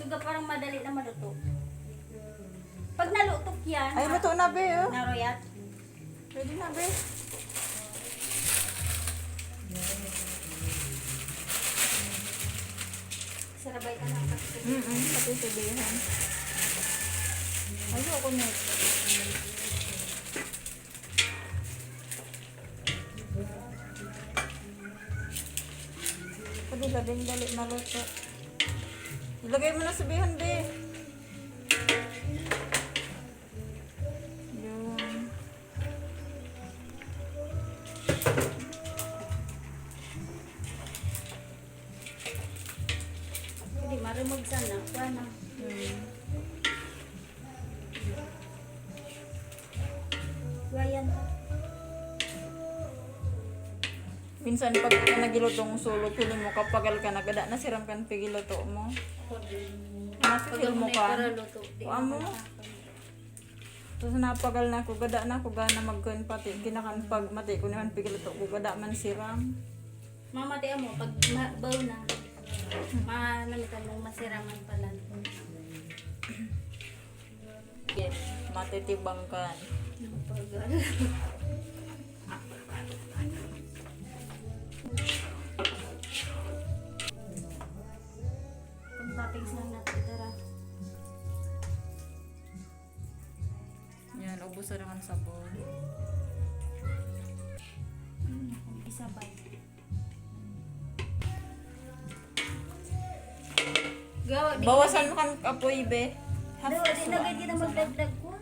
Suga parang madali na maluto. Pag nalutok yan, Ay, luto na, be. Oh. naroyat, Pwede na, be. sarabay ka na kasi. Mm-mm, pati sabihan. Ayoko na. Pwede labing dali na luto. Ilagay mo na sabihan, be. Yun. Hindi, marimog sana. Paano? Hmm. Minsan pag ka nagilutong sulot, huli mo kapagal ka na, gada na siram kan pigiluto mo. Nasifil mo ka. Kuha mo. Tapos napagal na ko, gada na ko gana magkuhan pati. Kinakan pag mati ko naman pigiluto ko, gada man siram. Mamatay mo, pag ma- baw na, manamitan mong masiraman pala. Yes, matitibang kan. Pag Yan, ubos na naman sa bowl. Hmm, kung isa pa. Gawa, di Bawasan mo kan apoy, be. Half Daw, di na ganyan na magdagdag ko.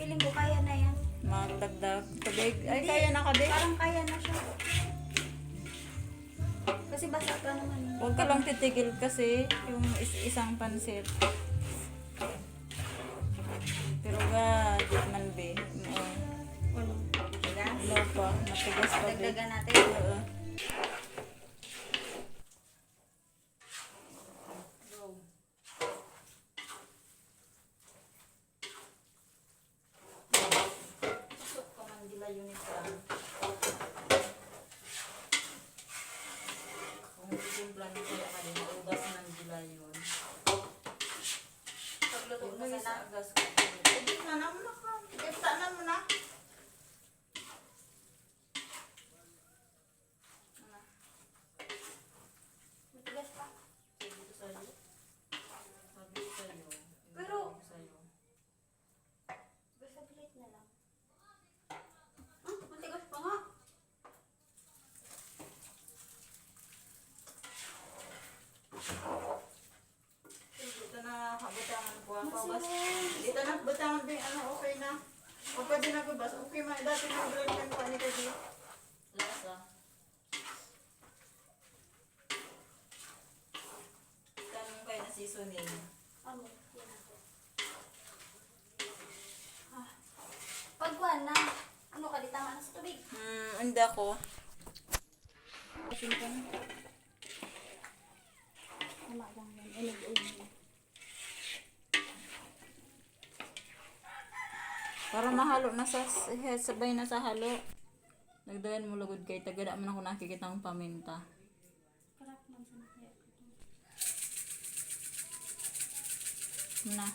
Feeling ko kaya na yan. Magdagdag tubig. Ay, kaya na ka, be. Parang kaya na siya. Kasi basa pa naman. Huwag ka lang titigil kasi yung is- isang pansit. Matigas pa, be. Dagdagan natin. Oo. Din. Pagluto mo sa sa agas ka. Hindi na naman na ka. Ipta na mo na. Matigas pa. Sabi ko sa'yo. Sabi ko sa'yo. Pero- Sabi ko sa'yo. Basta plate na lang. Ah, matigas pa nga. Dito na ko pabas. Dito na butangan din ano okay na. O pwede na bas. Okay ma dati na blend kan pa ni kadi. Lasa. Tanong kayo na seasoning. Ano? Ako. Ah. Pagkuhan na. Ano ka, di tama na sa tubig. Hmm, hindi ako. Tama lang yan. Inig-inig. Para mahalo na sa sabay na sa halo. Nagdagan mo lugod kay tagada man ako nakikita ang paminta. Na.